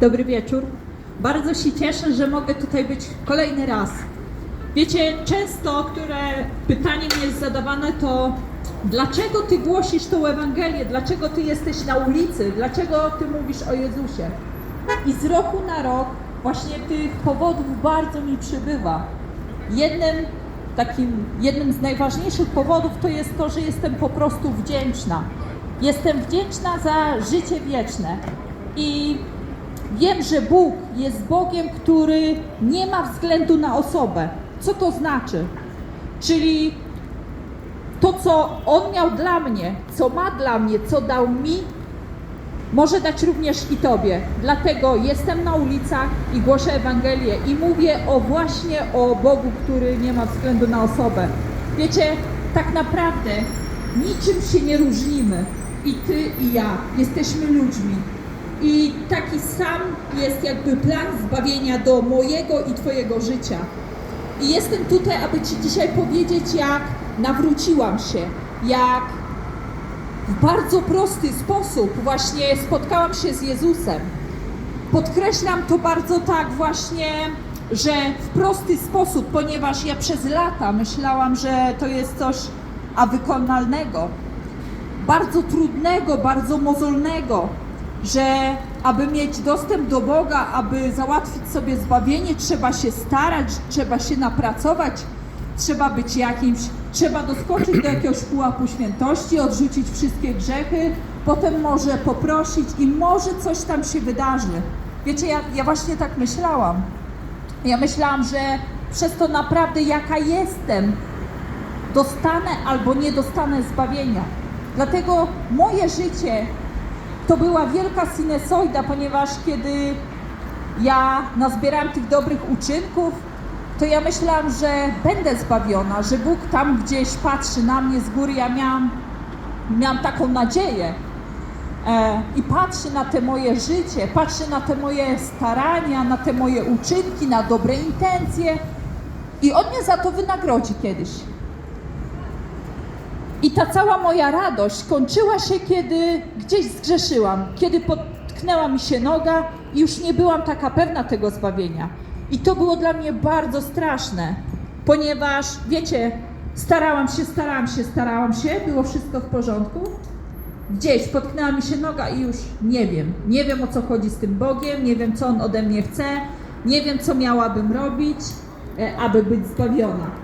Dobry wieczór. Bardzo się cieszę, że mogę tutaj być kolejny raz. Wiecie, często, które pytanie mi jest zadawane, to dlaczego ty głosisz tą Ewangelię? Dlaczego ty jesteś na ulicy? Dlaczego ty mówisz o Jezusie? I z roku na rok właśnie tych powodów bardzo mi przybywa. Jednym takim, jednym z najważniejszych powodów to jest to, że jestem po prostu wdzięczna. Jestem wdzięczna za życie wieczne. I wiem, że Bóg jest Bogiem, który nie ma względu na osobę. Co to znaczy? Czyli to, co On miał dla mnie, co ma dla mnie, co dał mi, może dać również i Tobie. Dlatego jestem na ulicach i głoszę Ewangelię i mówię o właśnie o Bogu, który nie ma względu na osobę. Wiecie, tak naprawdę niczym się nie różnimy. I Ty i ja jesteśmy ludźmi. I taki sam jest jakby plan zbawienia do mojego i Twojego życia. I jestem tutaj, aby Ci dzisiaj powiedzieć, jak nawróciłam się, jak w bardzo prosty sposób właśnie spotkałam się z Jezusem. Podkreślam to bardzo tak właśnie, że w prosty sposób, ponieważ ja przez lata myślałam, że to jest coś a wykonalnego, bardzo trudnego, bardzo mozolnego, że aby mieć dostęp do Boga, aby załatwić sobie zbawienie, trzeba się starać, trzeba się napracować, trzeba być jakimś, trzeba doskoczyć do jakiegoś pułapu świętości, odrzucić wszystkie grzechy, potem może poprosić i może coś tam się wydarzy. Wiecie, ja, ja właśnie tak myślałam. Ja myślałam, że przez to naprawdę jaka jestem, dostanę albo nie dostanę zbawienia. Dlatego moje życie to była wielka sinusoida, ponieważ kiedy ja nazbierałam tych dobrych uczynków, to ja myślałam, że będę zbawiona, że Bóg tam gdzieś patrzy na mnie z góry. Ja miałam, miałam taką nadzieję. E, I patrzy na te moje życie, patrzy na te moje starania, na te moje uczynki, na dobre intencje i On mnie za to wynagrodzi kiedyś. I ta cała moja radość kończyła się, kiedy gdzieś zgrzeszyłam, kiedy potknęła mi się noga i już nie byłam taka pewna tego zbawienia. I to było dla mnie bardzo straszne, ponieważ wiecie, starałam się, starałam się, starałam się, było wszystko w porządku. Gdzieś potknęła mi się noga i już nie wiem. Nie wiem o co chodzi z tym Bogiem, nie wiem co On ode mnie chce, nie wiem co miałabym robić, e, aby być zbawiona.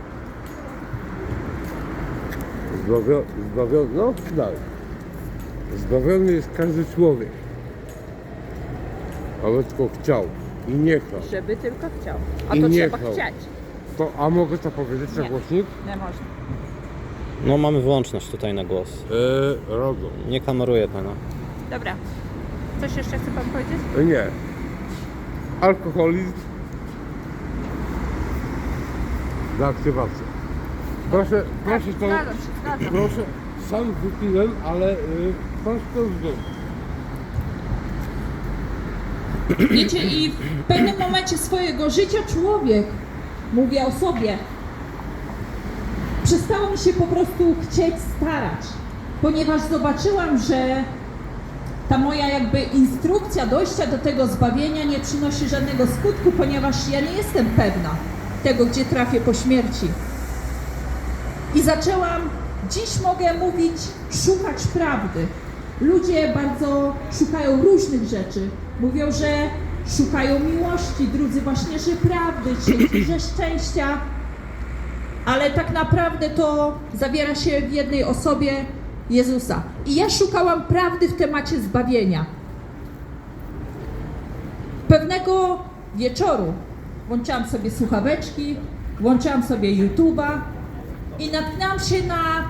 Zbawio, zbawiony, no dalej. Zbawiony jest każdy człowiek. Ale tylko chciał i nie chciał. Żeby tylko chciał. I nie chciał. chcieć. To, a mogę to powiedzieć na Nie. głośnik? Nie można. No mamy wyłączność tutaj na głos. E, rodzą. Nie kameruje pana. Dobra. Coś jeszcze chce Pan powiedzieć? E, nie. Alkoholizm. Deaktywacja. Proszę, proszę to... Się, zgadzam. Proszę, sam wypiłem, ale y, proszę to zdjąć. Wiecie, i w pewnym momencie swojego życia człowiek, mówię o sobie, przestało mi się po prostu chcieć starać, ponieważ zobaczyłam, że ta moja jakby instrukcja dojścia do tego zbawienia nie przynosi żadnego skutku, ponieważ ja nie jestem pewna tego, gdzie trafię po śmierci. I zaczęłam, dziś mogę mówić, szukać prawdy. Ludzie bardzo szukają różnych rzeczy. Mówią, że szukają miłości, drudzy właśnie, że prawdy, trzeci, że szczęścia. Ale tak naprawdę to zawiera się w jednej osobie Jezusa. I ja szukałam prawdy w temacie zbawienia. Pewnego wieczoru włączyłam sobie słuchaweczki, włączyłam sobie YouTube'a i natknęłam się na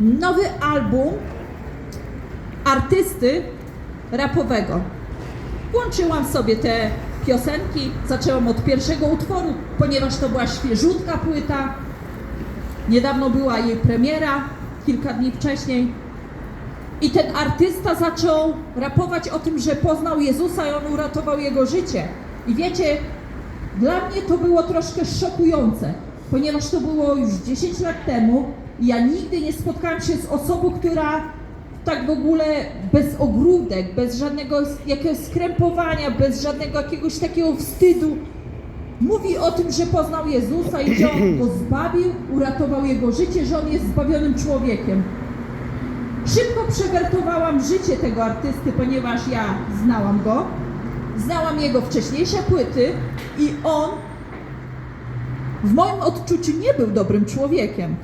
nowy album artysty rapowego. Włączyłam sobie te piosenki, zaczęłam od pierwszego utworu, ponieważ to była świeżutka płyta. Niedawno była jej premiera, kilka dni wcześniej. I ten artysta zaczął rapować o tym, że poznał Jezusa i on uratował jego życie. I wiecie, dla mnie to było troszkę szokujące, ponieważ to było już 10 lat temu i ja nigdy nie spotkałam się z osobą, która tak w ogóle bez ogródek, bez żadnego jakiegoś skrępowania, bez żadnego jakiegoś takiego wstydu. Mówi o tym, że poznał Jezusa i że On go zbawił, uratował jego życie, że On jest zbawionym człowiekiem. Szybko przewertowałam życie tego artysty, ponieważ ja znałam go, znałam jego wcześniejsze płyty i on w moim odczuciu nie był dobrym człowiekiem.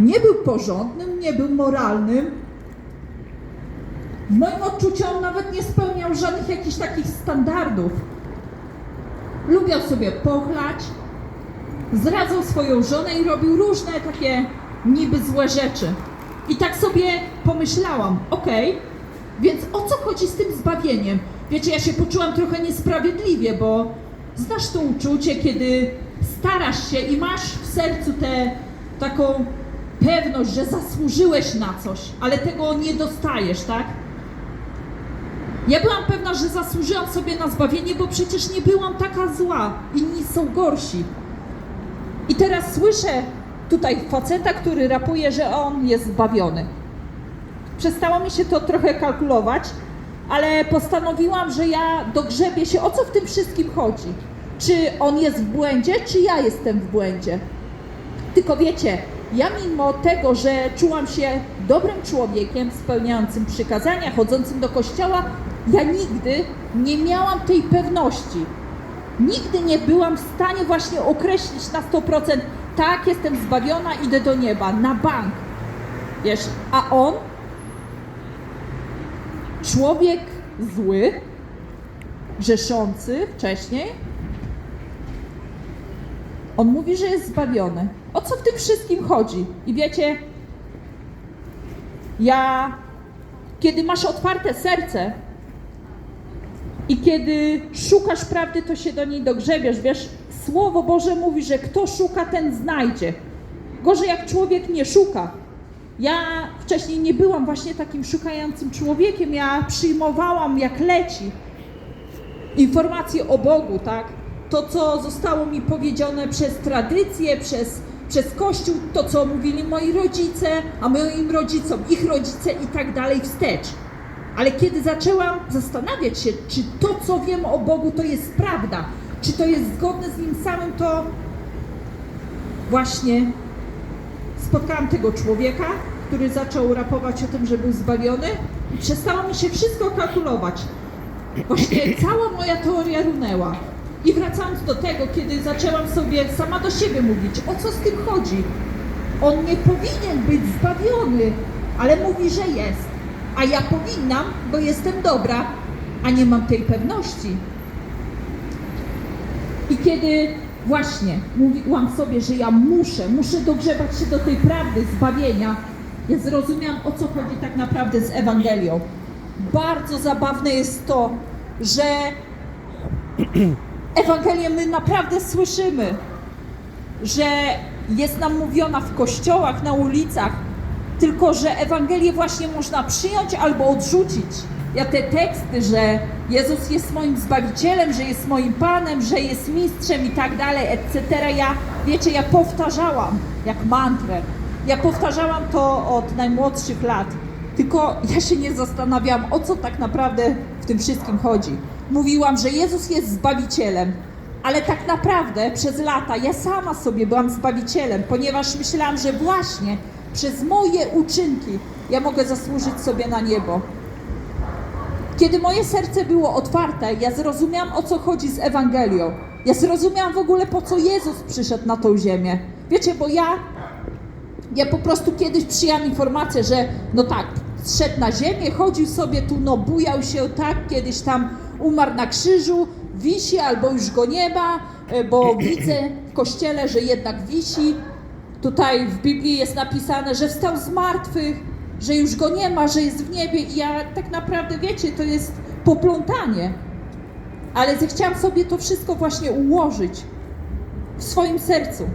Nie był porządnym, nie był moralnym. W moim odczuciu on nawet nie spełniał żadnych jakichś takich standardów. Lubiał sobie pochlać, zdradzał swoją żonę i robił różne takie niby złe rzeczy. I tak sobie pomyślałam, okej, więc o co chodzi z tym zbawieniem? Wiecie, ja się poczułam trochę niesprawiedliwie, bo znasz to uczucie, kiedy starasz się i masz w sercu tę taką pewność, że zasłużyłeś na coś, ale tego nie dostajesz, tak? Ja byłam pewna, że zasłużyłam sobie na zbawienie, bo przecież nie byłam taka zła. Inni są gorsi. I teraz słyszę tutaj faceta, który rapuje, że on jest zbawiony. Przestało mi się to trochę kalkulować, ale postanowiłam, że ja dogrzebię się, o co w tym wszystkim chodzi. Czy on jest w błędzie, czy ja jestem w błędzie. Tylko wiecie, ja mimo tego, że czułam się dobrym człowiekiem, spełniającym przykazania, chodzącym do kościoła, ja nigdy nie miałam tej pewności. Nigdy nie byłam w stanie właśnie określić na 100%, tak, jestem zbawiona, idę do nieba, na bank. Wiesz, a on, człowiek zły, grzeszący wcześniej, on mówi, że jest zbawiony. O co w tym wszystkim chodzi? I wiecie, ja, kiedy masz otwarte serce i kiedy szukasz prawdy, to się do niej dogrzebiesz. Wiesz, Słowo Boże mówi, że kto szuka, ten znajdzie. Gorzej jak człowiek nie szuka. Ja wcześniej nie byłam właśnie takim szukającym człowiekiem. Ja przyjmowałam jak leci informacje o Bogu, tak? To, co zostało mi powiedziane przez tradycję, przez, przez Kościół, to, co mówili moi rodzice, a moim rodzicom, ich rodzice i tak dalej wstecz. Ale kiedy zaczęłam zastanawiać się, czy to, co wiem o Bogu, to jest prawda, czy to jest zgodne z Nim samym, to właśnie spotkałam tego człowieka, który zaczął rapować o tym, że był zbawiony i przestało mi się wszystko kalkulować. Właśnie cała moja teoria runęła. I wracając do tego, kiedy zaczęłam sobie sama do siebie mówić, o co z tym chodzi? On nie powinien być zbawiony, ale mówi, że jest. A ja powinnam, bo jestem dobra, a nie mam tej pewności. I kiedy właśnie mówiłam sobie, że ja muszę, muszę dogrzebać się do tej prawdy zbawienia, ja zrozumiałam, o co chodzi tak naprawdę z Ewangelią. Bardzo zabawne jest to, że Ewangelię my naprawdę słyszymy, że jest nam mówiona w kościołach, na ulicach, tylko że Ewangelię właśnie można przyjąć albo odrzucić. Ja te teksty, że Jezus jest moim Zbawicielem, że jest moim Panem, że jest mistrzem i tak dalej, etc. Ja, wiecie, ja powtarzałam jak mantrę. Ja powtarzałam to od najmłodszych lat. Tylko ja się nie zastanawiałam, o co tak naprawdę w tym wszystkim chodzi. Mówiłam, że Jezus jest Zbawicielem, ale tak naprawdę przez lata ja sama sobie byłam Zbawicielem, ponieważ myślałam, że właśnie przez moje uczynki ja mogę zasłużyć sobie na niebo. Kiedy moje serce było otwarte, ja zrozumiałam o co chodzi z Ewangelią. Ja zrozumiałam w ogóle po co Jezus przyszedł na tą ziemię. Wiecie, bo ja, ja po prostu kiedyś przyjęłam informację, że no tak, zszedł na ziemię, chodził sobie tu, no bujał się tak, kiedyś tam umarł na krzyżu, wisi albo już go nie ma, e, bo widzę w kościele, że jednak wisi. Tutaj w Biblii jest napisane, że wstał z martwych, że już go nie ma, że jest w niebie i ja tak naprawdę, wiecie, to jest poplątanie. Ale zechciałam sobie to wszystko właśnie ułożyć w swoim sercu.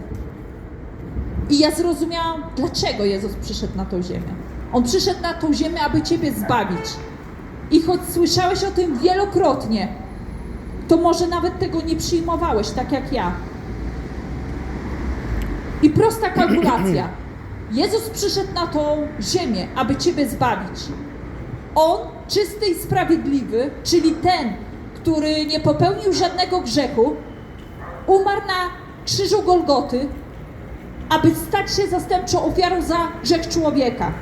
I ja zrozumiałam, dlaczego Jezus przyszedł na tą ziemię. On przyszedł na tą ziemię, aby Ciebie zbawić. I choć słyszałeś o tym wielokrotnie, to może nawet tego nie przyjmowałeś, tak jak ja. I prosta kalkulacja. Jezus przyszedł na tą ziemię, aby Ciebie zbawić. On, czysty i sprawiedliwy, czyli ten, który nie popełnił żadnego grzechu, umarł na krzyżu Golgoty, aby stać się zastępczą ofiarą za grzech człowieka.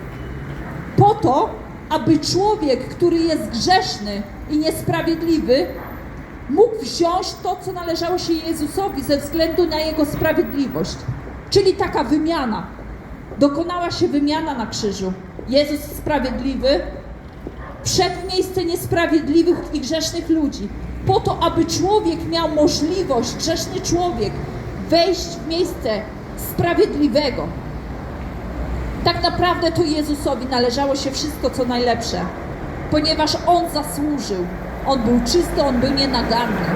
Po to, aby człowiek, który jest grzeszny i niesprawiedliwy, mógł wziąć to, co należało się Jezusowi ze względu na jego sprawiedliwość. Czyli taka wymiana. Dokonała się wymiana na krzyżu. Jezus sprawiedliwy wszedł w miejsce niesprawiedliwych i grzesznych ludzi, po to, aby człowiek miał możliwość, grzeszny człowiek, wejść w miejsce sprawiedliwego. Tak naprawdę to Jezusowi należało się wszystko, co najlepsze, ponieważ On zasłużył. On był czysty, On był nienaganny.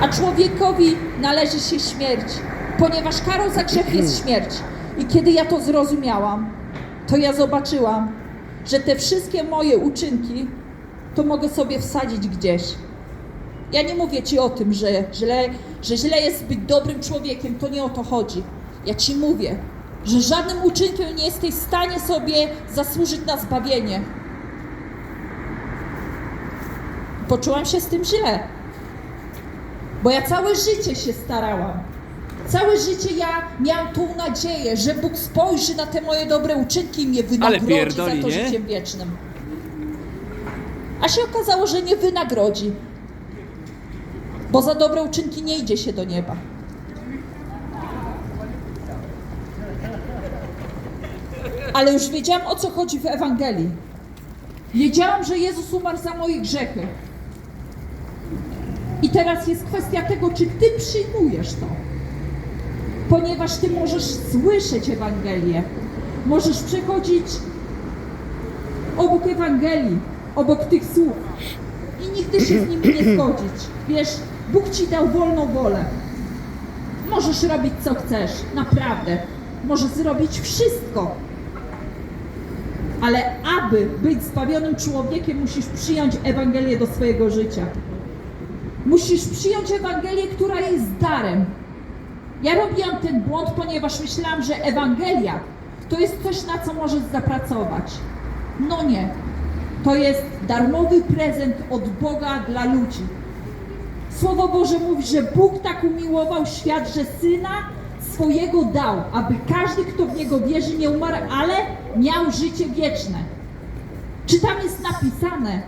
A człowiekowi należy się śmierć, ponieważ karą za grzech jest śmierć. I kiedy ja to zrozumiałam, to ja zobaczyłam, że te wszystkie moje uczynki to mogę sobie wsadzić gdzieś. Ja nie mówię ci o tym, że źle, że źle jest być dobrym człowiekiem, to nie o to chodzi. Ja ci mówię, że żadnym uczynkiem nie jesteś w stanie sobie zasłużyć na zbawienie. Poczułam się z tym źle, bo ja całe życie się starałam. Całe życie ja miałam tą nadzieję, że Bóg spojrzy na te moje dobre uczynki i mnie wynagrodzi pierdoli, za to nie? życiem wiecznym. A się okazało, że nie wynagrodzi, bo za dobre uczynki nie idzie się do nieba. Ale już wiedziałam o co chodzi w Ewangelii. Wiedziałam, że Jezus umarł za moje grzechy. I teraz jest kwestia tego, czy ty przyjmujesz to. Ponieważ ty możesz słyszeć Ewangelię, możesz przechodzić obok Ewangelii, obok tych słów i nigdy się z nimi nie zgodzić. Wiesz, Bóg ci dał wolną wolę. Możesz robić co chcesz, naprawdę. Możesz zrobić wszystko. Ale aby być zbawionym człowiekiem, musisz przyjąć Ewangelię do swojego życia. Musisz przyjąć Ewangelię, która jest darem. Ja robiłam ten błąd, ponieważ myślałam, że Ewangelia to jest coś, na co możesz zapracować. No nie. To jest darmowy prezent od Boga dla ludzi. Słowo Boże mówi, że Bóg tak umiłował świat, że Syna swojego dał, aby każdy, kto w Niego wierzy, nie umarł, ale miał życie wieczne. Czy tam jest napisane,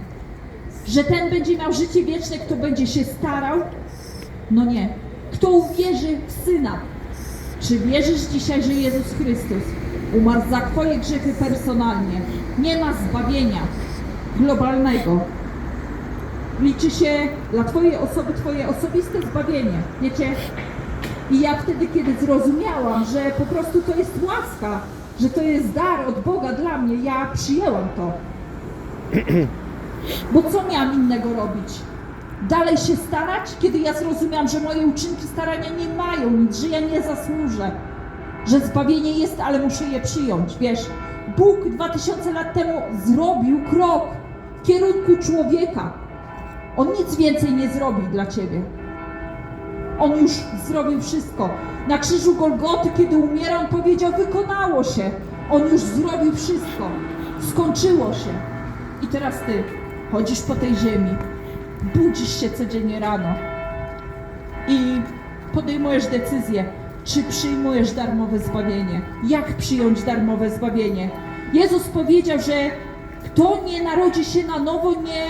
że ten będzie miał życie wieczne, kto będzie się starał? No nie. Kto uwierzy w Syna? Czy wierzysz dzisiaj, że Jezus Chrystus umarł za Twoje grzechy personalnie? Nie ma zbawienia globalnego. Liczy się dla Twojej osoby Twoje osobiste zbawienie. Wiecie? I ja wtedy, kiedy zrozumiałam, że po prostu to jest łaska, że to jest dar od Boga dla mnie, ja przyjęłam to. Bo co miałam innego robić? Dalej się starać, kiedy ja zrozumiałam, że moje uczynki starania nie mają nic, że ja nie zasłużę, że zbawienie jest, ale muszę je przyjąć. Wiesz, Bóg 2000 lat temu zrobił krok w kierunku człowieka. On nic więcej nie zrobi dla ciebie. On już zrobił wszystko. Na krzyżu Golgoty, kiedy umierał, powiedział: Wykonało się. On już zrobił wszystko. Skończyło się. I teraz ty chodzisz po tej ziemi, budzisz się codziennie rano i podejmujesz decyzję, czy przyjmujesz darmowe zbawienie. Jak przyjąć darmowe zbawienie? Jezus powiedział, że kto nie narodzi się na nowo, nie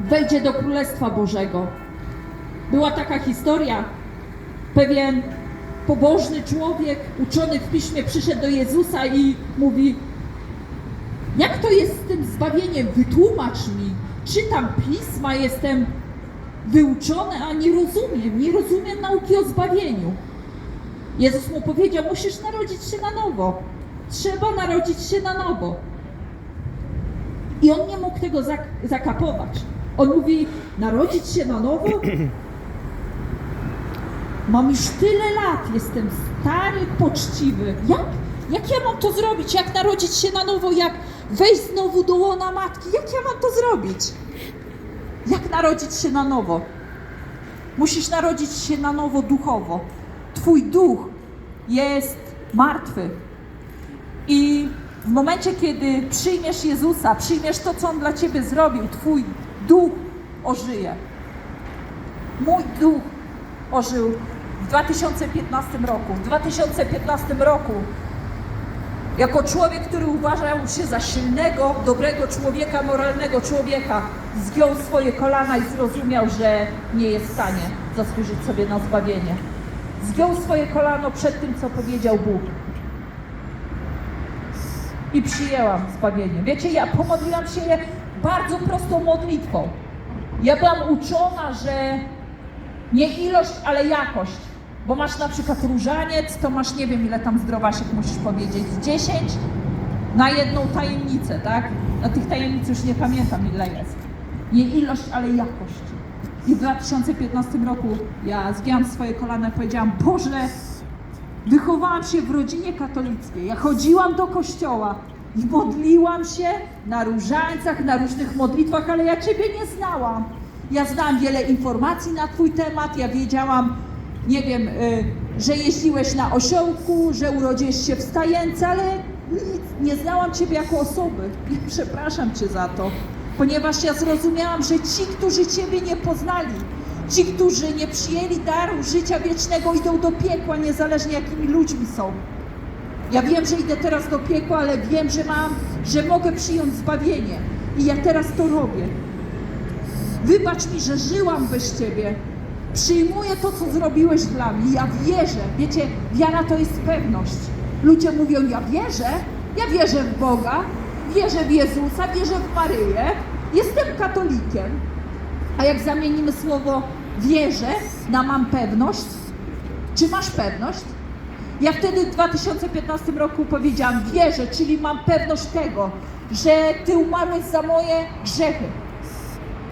wejdzie do Królestwa Bożego. Była taka historia. Pewien pobożny człowiek, uczony w piśmie, przyszedł do Jezusa i mówi: Jak to jest z tym zbawieniem? Wytłumacz mi. Czytam pisma, jestem wyuczony, a nie rozumiem. Nie rozumiem nauki o zbawieniu. Jezus mu powiedział: Musisz narodzić się na nowo. Trzeba narodzić się na nowo. I on nie mógł tego zak- zakapować. On mówi: Narodzić się na nowo? Mam już tyle lat, jestem stary, poczciwy. Jak? Jak ja mam to zrobić? Jak narodzić się na nowo? Jak wejść znowu do łona matki? Jak ja mam to zrobić? Jak narodzić się na nowo? Musisz narodzić się na nowo duchowo. Twój duch jest martwy. I w momencie, kiedy przyjmiesz Jezusa, przyjmiesz to, co On dla Ciebie zrobił, Twój duch ożyje. Mój duch ożył w 2015 roku. W 2015 roku jako człowiek, który uważał się za silnego, dobrego człowieka, moralnego człowieka, zgiął swoje kolana i zrozumiał, że nie jest w stanie zasłużyć sobie na zbawienie. Zgiął swoje kolano przed tym, co powiedział Bóg. I przyjęłam zbawienie. Wiecie, ja pomodliłam się bardzo prostą modlitwą. Ja byłam uczona, że nie ilość, ale jakość. Bo masz na przykład różaniec, to masz nie wiem ile tam zdrowasiek musisz powiedzieć, 10 na jedną tajemnicę, tak? Na tych tajemnic już nie pamiętam ile jest. Nie ilość, ale jakość. I w 2015 roku ja zgięłam swoje kolana i powiedziałam, Boże, wychowałam się w rodzinie katolickiej. Ja chodziłam do kościoła i modliłam się na różańcach, na różnych modlitwach, ale ja Ciebie nie znałam. Ja znałam wiele informacji na Twój temat, ja wiedziałam, nie wiem, y, że jeździłeś na osiołku, że urodziłeś się w stajence, ale nic, nie znałam Ciebie jako osoby. I przepraszam Cię za to, ponieważ ja zrozumiałam, że ci, którzy Ciebie nie poznali, ci, którzy nie przyjęli daru życia wiecznego, idą do piekła, niezależnie jakimi ludźmi są. Ja wiem, że idę teraz do piekła, ale wiem, że mam, że mogę przyjąć zbawienie. I ja teraz to robię. Wybacz mi, że żyłam bez Ciebie. Przyjmuję to, co zrobiłeś dla mnie. Ja wierzę. Wiecie, wiara to jest pewność. Ludzie mówią, ja wierzę, ja wierzę w Boga, wierzę w Jezusa, wierzę w Maryję, jestem katolikiem. A jak zamienimy słowo wierzę na mam pewność, czy masz pewność? Ja wtedy w 2015 roku powiedziałam wierzę, czyli mam pewność tego, że Ty umarłeś za moje grzechy,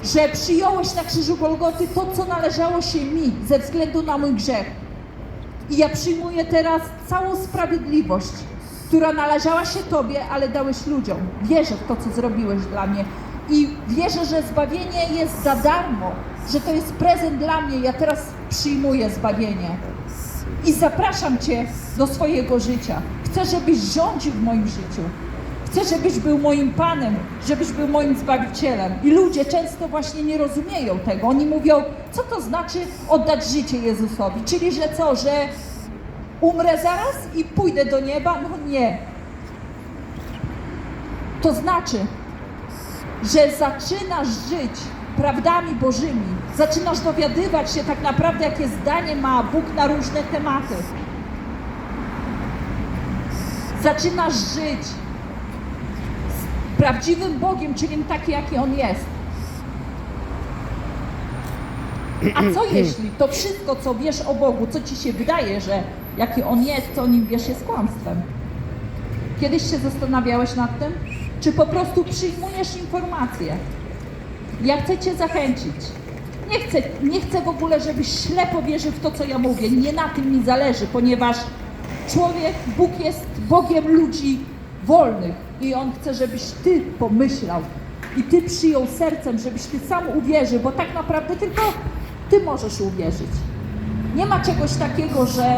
że przyjąłeś na krzyżu Golgoty to, co należało się mi ze względu na mój grzech. I ja przyjmuję teraz całą sprawiedliwość, która należała się Tobie, ale dałeś ludziom. Wierzę w to, co zrobiłeś dla mnie. I wierzę, że zbawienie jest za darmo, że to jest prezent dla mnie. Ja teraz przyjmuję zbawienie. I zapraszam Cię do swojego życia. Chcę, żebyś rządził w moim życiu. Chcę, żebyś był moim Panem, żebyś był moim Zbawicielem. I ludzie często właśnie nie rozumieją tego. Oni mówią, co to znaczy oddać życie Jezusowi? Czyli, że co, że umrę zaraz i pójdę do nieba? No nie. To znaczy, że zaczynasz żyć prawdami Bożymi, zaczynasz dowiadywać się tak naprawdę, jakie zdanie ma Bóg na różne tematy. Zaczynasz żyć prawdziwym Bogiem, czyli taki, jaki On jest. A co jeśli to wszystko, co wiesz o Bogu, co ci się wydaje, że jaki On jest, co o Nim wiesz, jest kłamstwem? Kiedyś się zastanawiałeś nad tym? Czy po prostu przyjmujesz informacje? Ja chcę Cię zachęcić. Nie chcę, nie chcę w ogóle, żebyś ślepo wierzył w to, co ja mówię. Nie na tym mi zależy, ponieważ człowiek, Bóg jest Bogiem ludzi wolnych i On chce, żebyś Ty pomyślał i Ty przyjął sercem, żebyś Ty sam uwierzył, bo tak naprawdę tylko Ty możesz uwierzyć. Nie ma czegoś takiego, że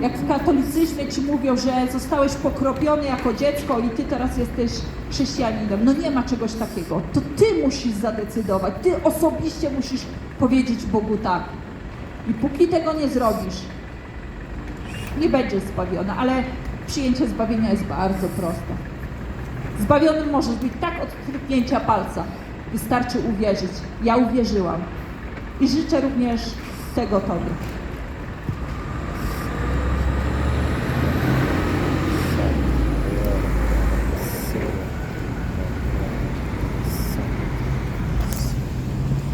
jak w katolicyzmie ci mówią, że zostałeś pokropiony jako dziecko i ty teraz jesteś chrześcijaninem. No nie ma czegoś takiego. To ty musisz zadecydować. Ty osobiście musisz powiedzieć Bogu tak. I póki tego nie zrobisz, nie będziesz zbawiony, ale przyjęcie zbawienia jest bardzo proste. Zbawionym możesz być tak od kliknięcia palca. Wystarczy uwierzyć. Ja uwierzyłam. I życzę również tego Tobie.